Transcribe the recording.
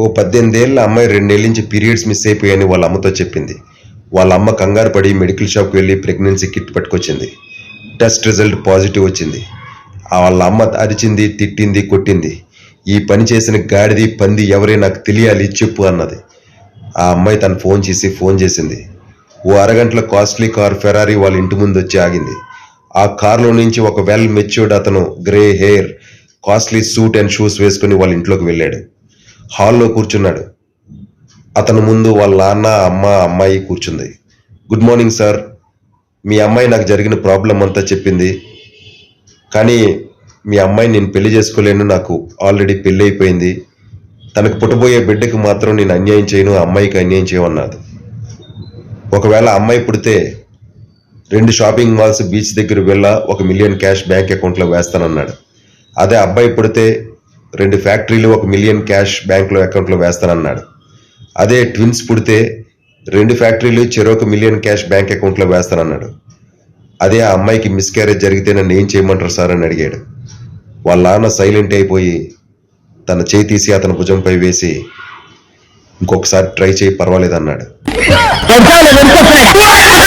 ఓ పద్దెనిమిదేళ్ళ అమ్మాయి రెండేళ్ళ నుంచి పీరియడ్స్ మిస్ అయిపోయాయని వాళ్ళ అమ్మతో చెప్పింది. వాళ్ళ అమ్మ కంగారు పడి మెడికల్ షాప్కి వెళ్ళి ప్రెగ్నెన్సీ కిట్ పట్టుకొచ్చింది. టెస్ట్ రిజల్ట్ పాజిటివ్ వచ్చింది. వాళ్ళ అమ్మ అరిచింది తిట్టింది కొట్టింది. ఈ పని చేసిన గాడిది పంది ఎవరే నాకు తెలియాలి చెప్పు అన్నది. ఆ అమ్మాయి తను ఫోన్ చేసి ఫోన్ చేసింది. ఓ అరగంటలో కాస్ట్లీ కార్ ఫెరారీ వాళ్ళ ఇంటి ముందు వచ్చి ఆగింది. ఆ కార్లో నుంచి ఒక వెల్ మెచ్యూర్డ్ అతను grey hair costly suit and shoes వేసుకుని వాళ్ళ ఇంట్లోకి వెళ్ళాడు. హాల్లో కూర్చున్నాడు. అతను ముందు వాళ్ళ నాన్న అమ్మ అమ్మాయి కూర్చుంది. Good morning sir. మీ అమ్మాయి నాకు జరిగిన ప్రాబ్లం అంతా చెప్పింది. కానీ మీ అమ్మాయి నేను పెళ్ళి చేసుకోలేను. నాకు ఆల్రెడీ పెళ్ళి అయిపోయింది. తనకు పుట్టబోయే బిడ్డకు మాత్రం నేను అన్యాయం చేయను. ఆ అమ్మాయికి అన్యాయం చేయమన్నది ఒకవేళ అమ్మాయి పుడితే రెండు షాపింగ్ మాల్స్ బీచ్ దగ్గర వెళ్ళా. ఒక మిలియన్ క్యాష్ బ్యాంక్ అకౌంట్లో వేస్తానన్నాడు. అదే అబ్బాయి పుడితే రెండు ఫ్యాక్టరీలు ఒక మిలియన్ క్యాష్ బ్యాంక్లో అకౌంట్లో వేస్తానన్నాడు. అదే ట్విన్స్ పుడితే రెండు ఫ్యాక్టరీలు చెరొక మిలియన్ క్యాష్ బ్యాంక్ అకౌంట్లో వేస్తానన్నాడు. అదే ఆ అమ్మాయికి మిస్క్యారేజ్ జరిగితే నన్ను ఏం చేయమంటారు సార్ అని అడిగాడు. వాళ్ళ నాన్న సైలెంట్ అయిపోయి తన చేయి తీసి అతని భుజంపై వేసి ఇంకొకసారి ట్రై చేయి పర్వాలేదు అన్నాడు